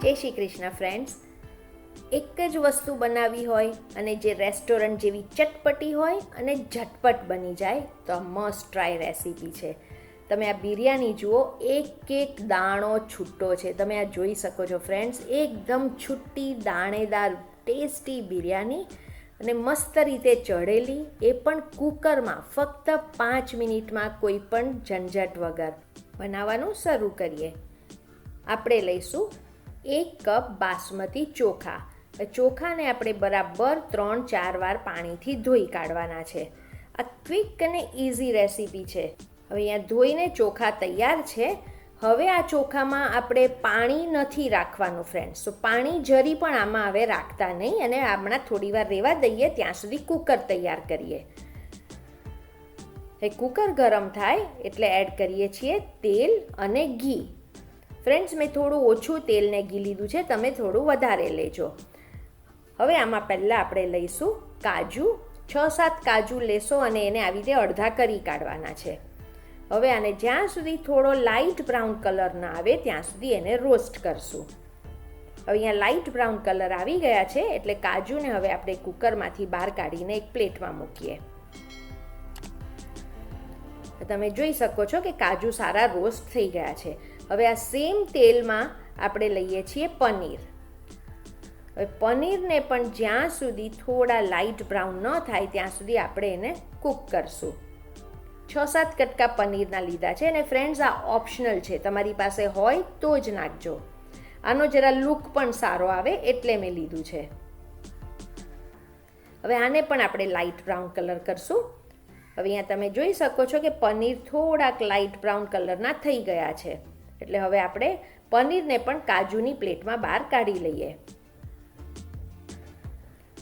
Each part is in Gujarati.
જય શ્રી કૃષ્ણ ફ્રેન્ડ્સ એક જ વસ્તુ બનાવી હોય અને જે રેસ્ટોરન્ટ જેવી ચટપટી હોય અને ઝટપટ બની જાય, તો આ મસ્ટ ટ્રાય રેસીપી છે. તમે આ બિરયાની જુઓ, એક એક દાણો છૂટો છે. તમે આ જોઈ શકો છો ફ્રેન્ડ્સ એકદમ છૂટી દાણેદાર ટેસ્ટી બિરયાની અને મસ્ત રીતે ચઢેલી એ પણ કુકરમાં ફક્ત પાંચ મિનિટમાં કોઈ પણ ઝંઝટ વગર. બનાવવાનું શરૂ કરીએ. આપણે લઈશું એક કપ બાસમતી ચોખા. ચોખાને આપણે બરાબર ત્રણ ચાર વાર પાણીથી ધોઈ કાઢવાના છે. આ ક્વિક અને ઇઝી રેસીપી છે. હવે અહીંયા ધોઈને ચોખા તૈયાર છે. હવે આ ચોખામાં આપણે પાણી નથી રાખવાનું ફ્રેન્ડ્સ તો પાણી જરી પણ આમાં હવે રાખતા નહીં અને હમણાં થોડી વાર રહેવા દઈએ, ત્યાં સુધી કુકર તૈયાર કરીએ. એ કુકર ગરમ થાય એટલે એડ કરીએ છીએ તેલ અને ઘી. ફ્રેન્ડ્સ મેં થોડું ઓછું તેલ ને ઘી લીધું છે, તમે થોડું વધારે લેજો. હવે આમાં પહેલાં આપણે લઈશું કાજુ. છ સાત કાજુ લેશો અને એને આવી રીતે અડધા કરી કાઢવાના છે. હવે આને જ્યાં સુધી થોડો લાઇટ બ્રાઉન કલર ના આવે, ત્યાં સુધી એને રોસ્ટ કરશું. હવે અહીંયા લાઇટ બ્રાઉન કલર આવી ગયા છે, એટલે કાજુને હવે આપણે કુકરમાંથી બહાર કાઢીને એક પ્લેટમાં મૂકીએ. તમે જોઈ શકો છો કે કાજુ સારા રોસ્ટ થઈ ગયા છે. હવે આ સેમ તેલમાં આપણે લઈએ છીએ પનીર. હવે પનીરને પણ જ્યાં સુધી થોડા લાઇટ બ્રાઉન ન થાય, ત્યાં સુધી આપણે એને કૂક કરશું. છ સાત કટકા પનીરના લીધા છે અને ફ્રેન્ડ્સ આ ઓપ્શનલ છે. તમારી પાસે હોય તો જ નાખજો. આનો જરા લુક પણ સારો આવે એટલે મેં લીધું છે. હવે આને પણ આપણે લાઇટ બ્રાઉન કલર કરશું. હવે અહીંયા તમે જોઈ શકો છો કે પનીર થોડાક લાઇટ બ્રાઉન કલરના થઈ ગયા છે. એટલે હવે આપણે પનીરને પણ કાજુની પ્લેટમાં બહાર કાઢી લઈએ.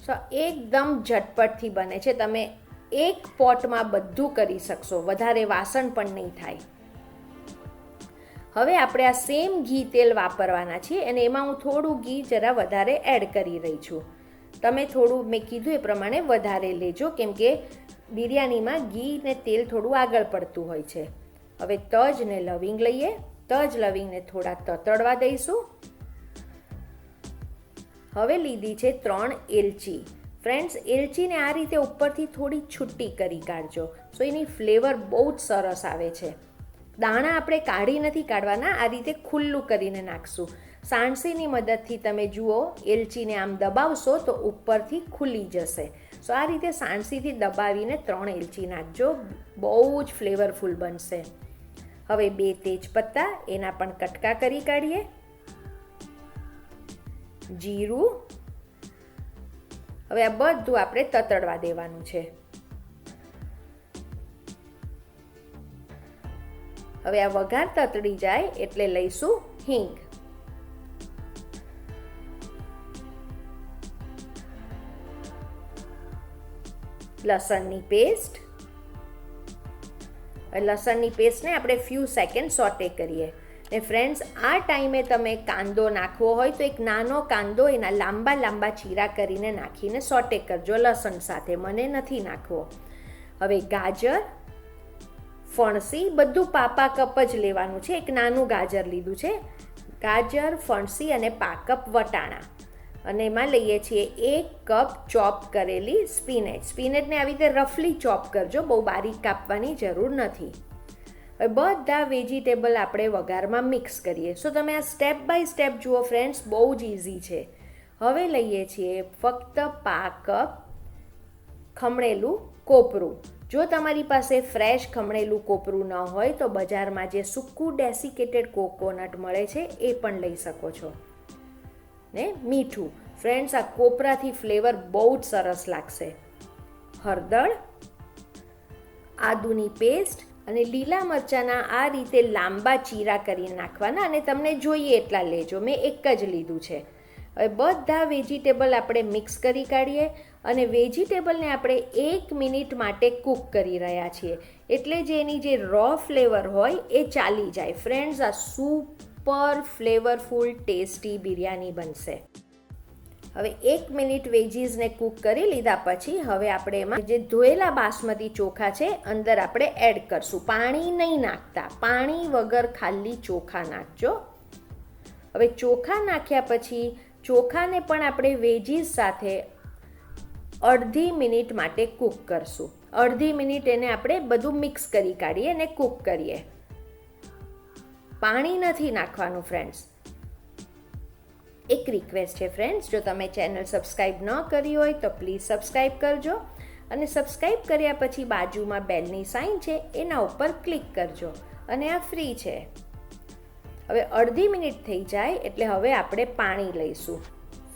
સો એકદમ ઝટપટથી બને છે. તમે એક પોટમાં બધું કરી શકશો. વધારે વાસણ પણ નહીં થાય. હવે આપણે આ સેમ ઘી તેલ વાપરવાના છીએ અને એમાં હું થોડું ઘી જરા વધારે એડ કરી રહી છું. તમે થોડું મેં કીધું એ પ્રમાણે વધારે લેજો, કેમ કે બિરયાનીમાં ઘી ને તેલ થોડું આગળ પડતું હોય છે. હવે તજ ને લવિંગ લઈએ. તજ લવિંગને થોડા તતડવા દઈશું. હવે લીધી છે ત્રણ એલચી. ફ્રેન્ડ્સ, એલચીને આ રીતે ઉપરથી થોડી છુટ્ટી કરી કાઢજો. સો એની ફ્લેવર બહુ જ સરસ આવે છે. દાણા આપણે કાઢી નથી કાઢવાના, આ રીતે ખુલ્લું કરીને નાખશું. સાણસીની મદદથી તમે જુઓ, એલચીને આમ દબાવશો તો ઉપરથી ખુલી જશે. સો આ રીતે સાણસીથી દબાવીને ત્રણ એલચી નાખજો, બહુ જ ફ્લેવરફુલ બનશે. હવે બે તેજપત્તા, એના પણ કટકા કરી કાઢીએ. જીરું. હવે આ બધું આપણે તતડવા દેવાનું છે. હવે આ વઘાર તતડી જાય એટલે લઈશું હિંગ. લસણની પેસ્ટ લસણની પેસ્ટને આપણે ફ્યુ સેકન્ડ સોટે કરીએ. ને ફ્રેન્ડ્સ આ ટાઈમે તમે કાંદો નાખવો હોય તો એક નાનો કાંદો એના લાંબા લાંબા ચીરા કરીને નાખીને સોટે કરજો લસણ સાથે, મને નથી નાખવો. હવે ગાજર, ફણસી, બધું પાપા કપ જ લેવાનું છે. એક નાનું ગાજર લીધું છે. ગાજર, ફણસી અને પાકપ વટાણા. અને એમાં લઈએ છીએ એક કપ ચોપ કરેલી સ્પિનેચ. સ્પિનેચને આવી રીતે રફલી ચોપ કરજો, બહુ બારીક કાપવાની જરૂર નથી. હવે બધા વેજીટેબલ આપણે વઘારમાં મિક્સ કરીએ. સો તમે આ સ્ટેપ બાય સ્ટેપ જુઓ ફ્રેન્ડ્સ, બહુ જ ઇઝી છે. હવે લઈએ છીએ ફક્ત પા કપ ખમણેલું કોપરું. જો તમારી પાસે ફ્રેશ ખમણેલું કોપરું ન હોય, તો બજારમાં જે સૂકું ડેસિકેટેડ કોકોનટ મળે છે, એ પણ લઈ શકો છો. ને મીઠું. ફ્રેન્ડ્સ આ કોપરાથી ફ્લેવર બહુ જ સરસ લાગશે. હળદર, આદુની પેસ્ટ અને લીલા મરચાંના આ રીતે લાંબા ચીરા કરીને નાખવાના અને તમને જોઈએ એટલા લેજો. મેં એક જ લીધું છે. હવે બધા વેજીટેબલ આપણે મિક્સ કરી કાઢીએ અને વેજીટેબલને આપણે એક મિનિટ માટે કૂક કરી રહ્યા છીએ. એટલે જે એની જે રો ફ્લેવર હોય એ ચાલી જાય. ફ્રેન્ડ્સ આ સુપર ફ્લેવરફુલ, ટેસ્ટી બિરયાની બનશે. હવે એક મિનિટ વેજીસને કૂક કરી લીધા પછી હવે આપણે એમાં જે ધોયેલા બાસમતી ચોખા છે, અંદર આપણે એડ કરશું. પાણી નહીં નાખતા. પાણી વગર ખાલી ચોખા નાખજો. હવે ચોખા નાખ્યા પછી ચોખાને પણ આપણે વેજીસ સાથે અડધી મિનિટ માટે કૂક કરશું. અડધી મિનિટ એને આપણે બધું મિક્સ કરી કાઢીએ અને કૂક કરીએ. પાણી નથી નાખવાનું ફ્રેન્ડ્સ એક રિક્વેસ્ટ છે ફ્રેન્ડ્સ જો તમે ચેનલ સબસ્ક્રાઈબ ન કરી હોય તો પ્લીઝ સબસ્ક્રાઈબ કરજો અને સબસ્ક્રાઈબ કર્યા પછી બાજુમાં બેલની સાઇન છે, એના ઉપર ક્લિક કરજો. અને આ ફ્રી છે. હવે અડધી મિનિટ થઈ જાય, એટલે હવે આપણે પાણી લઈશું.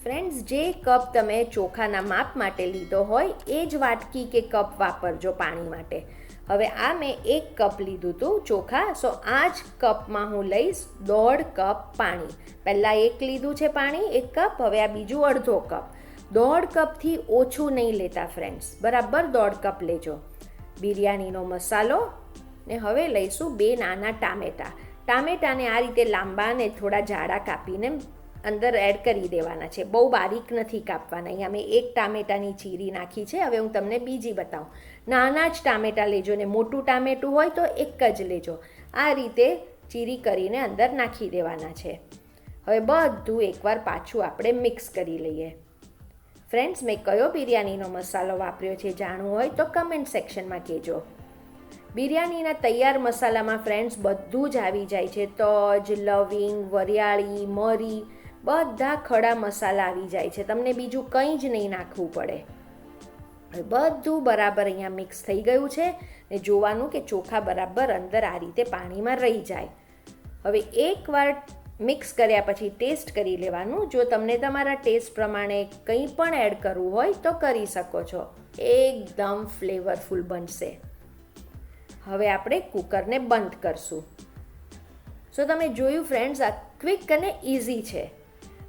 ફ્રેન્ડ્સ જે કપ તમે ચોખાના માપ માટે લીધો હોય, એ જ વાટકી કે કપ વાપરજો પાણી માટે. હવે આ મેં એક કપ લીધું હતું ચોખા, સો આ જ કપમાં હું લઈશ દોઢ કપ પાણી. પહેલાં એક લીધું છે પાણી, એક કપ, હવે આ બીજું અડધો કપ. દોઢ કપથી ઓછું નહીં લેતા ફ્રેન્ડ્સ બરાબર દોઢ કપ લેજો. બિરયાનીનો મસાલો, ને હવે લઈશું બે નાના ટામેટાં. ટામેટાને આ રીતે લાંબા ને થોડા જાડા કાપીને અંદર એડ કરી દેવાના છે. બહુ બારીક નથી કાપવાના. અહીંયા મેં એક ટામેટાની ચીરી નાખી છે. હવે હું તમને બીજી બતાવું. નાના જ ટામેટાં લેજો ને મોટું ટામેટું હોય તો એક જ લેજો. આ રીતે ચીરી કરીને અંદર નાખી દેવાના છે. હવે બધું એકવાર પાછું આપણે મિક્સ કરી લઈએ. ફ્રેન્ડ્સ, મેં કયો બિરયાનીનો મસાલો વાપર્યો છે જાણવું હોય તો કમેન્ટ સેક્શનમાં કહેજો. બિરયાનીના તૈયાર મસાલામાં ફ્રેન્ડ્સ, બધું જ આવી જાય છે. તજ, લવિંગ, વરિયાળી, મરી, બધા ખડા મસાલા આવી જાય છે. તમને બીજું કંઈ જ નહીં નાખવું પડે. બધું બરાબર અહીંયા મિક્સ થઈ ગયું છે ને જોવાનું કે ચોખા બરાબર અંદર આ રીતે પાણીમાં રહી જાય. હવે એકવાર મિક્સ કર્યા પછી ટેસ્ટ કરી લેવાનું. જો તમને તમારા ટેસ્ટ પ્રમાણે કંઈ પણ એડ કરવું હોય તો કરી શકો છો. એકદમ ફ્લેવરફુલ બનશે. હવે આપણે કુકરને બંધ કરશું. સો તમે જોયું ફ્રેન્ડ્સ આ ક્વિક અને ઇઝી છે.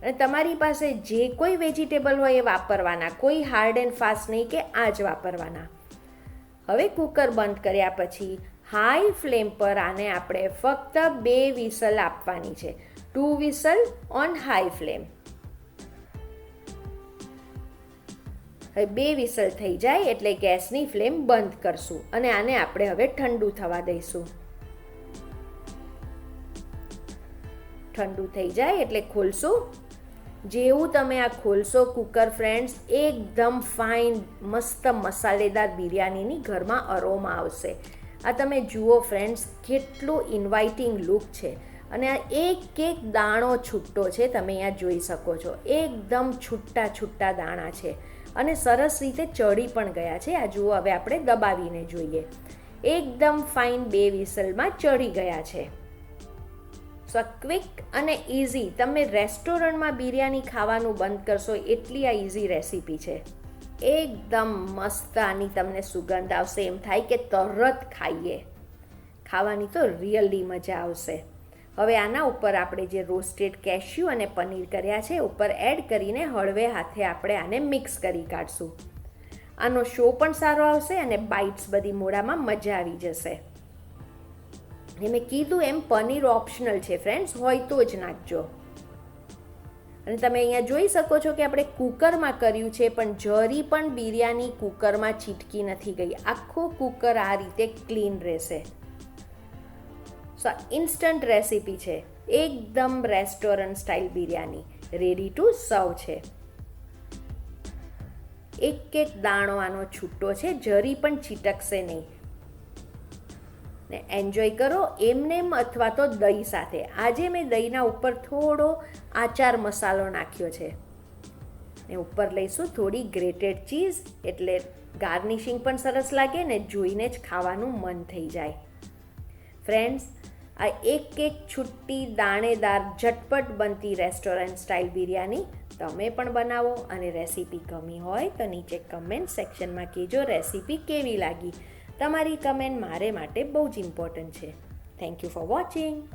અને તમારી પાસે જે કોઈ વેજીટેબલ હોય એ વાપરવાના, કોઈ હાર્ડ એન્ડ ફાસ્ટ નહીં કે આ જ વાપરવાના. હવે કુકર બંધ કર્યા પછી હાઈ ફ્લેમ પર આને આપણે ફક્ત બે વિસલ આપવાની છે. Two whistle on high flame હવે બે વિસલ થઈ જાય એટલે ગેસની ફ્લેમ બંધ કરશું અને આને આપણે હવે ઠંડુ થવા દઈશું. ઠંડુ થઈ જાય એટલે ખોલશું. જેવું તમે આ ખોલશો કુકર ફ્રેન્ડ્સ એકદમ ફાઇન મસ્ત મસાલેદાર બિરયાનીની ઘરમાં અરોમાં આવશે. આ તમે જુઓ ફ્રેન્ડ્સ કેટલું ઇન્વાઇટિંગ લુક છે. અને આ એક એક દાણો છૂટો છે, તમે અહીંયા જોઈ શકો છો. એકદમ છૂટા છૂટા દાણા છે. અને સરસ રીતે ચડી પણ ગયા છે. આ જુઓ, હવે આપણે દબાવીને જોઈએ. એકદમ ફાઇન બે વિસલમાં ચડી ગયા છે. સો ક્વિક અને ઇઝી તમે રેસ્ટોરન્ટમાં બિરયાની ખાવાનું બંધ કરશો એટલી આ ઇઝી રેસીપી છે. એકદમ મસ્ત આની તમને સુગંધ આવશે. એમ થાય કે તરત ખાઈએ. ખાવાની તો રિયલી મજા આવશે. હવે આના ઉપર આપણે જે રોસ્ટેડ કેશ્યુ અને પનીર કર્યા છે, ઉપર એડ કરીને હળવે હાથે આપણે આને મિક્સ કરી કાઢશું. આનો શો પણ સારો આવશે અને બાઇટ્સ બધી મોડામાં મજા આવી જશે. એ મેં કીધું એમ પનીર ઓપ્શનલ છે ફ્રેન્ડ્સ હોય તો જ નાખજો. અને તમે અહીંયા જોઈ શકો છો કે આપણે કુકરમાં કર્યું છે, પણ જરી પણ બિરયાની કુકરમાં છીટકી નથી ગઈ. આખો કુકર આ રીતે ક્લીન રહેશે. સો ઇન્સ્ટન્ટ રેસીપી છે. એકદમ restaurant style biryani. Ready to serve છે. એક એક દાણો આનો છૂટો છે, જરી પણ છીટકશે નહીં. ને એન્જોય કરો એમનેમ અથવા તો દહીં સાથે. આજે મેં દહીંના ઉપર થોડો આચાર મસાલો નાખ્યો છે. ને ઉપર લઈશું થોડી ગ્રેટેડ ચીઝ એટલે ગાર્નિશિંગ પણ સરસ લાગે ને જોઈને જ ખાવાનું મન થઈ જાય. ફ્રેન્ડ્સ આ એક એક છુટ્ટી દાણેદાર ઝટપટ બનતી રેસ્ટોરન્ટ સ્ટાઇલ બિરયાની તમે પણ બનાવો અને રેસીપી ગમી હોય તો નીચે કમેન્ટ સેક્શનમાં કહેજો રેસીપી કેવી લાગી. તમારી કમેન્ટ મારે માટે બહુ જ ઇમ્પોર્ટન્ટ છે. Thank you for watching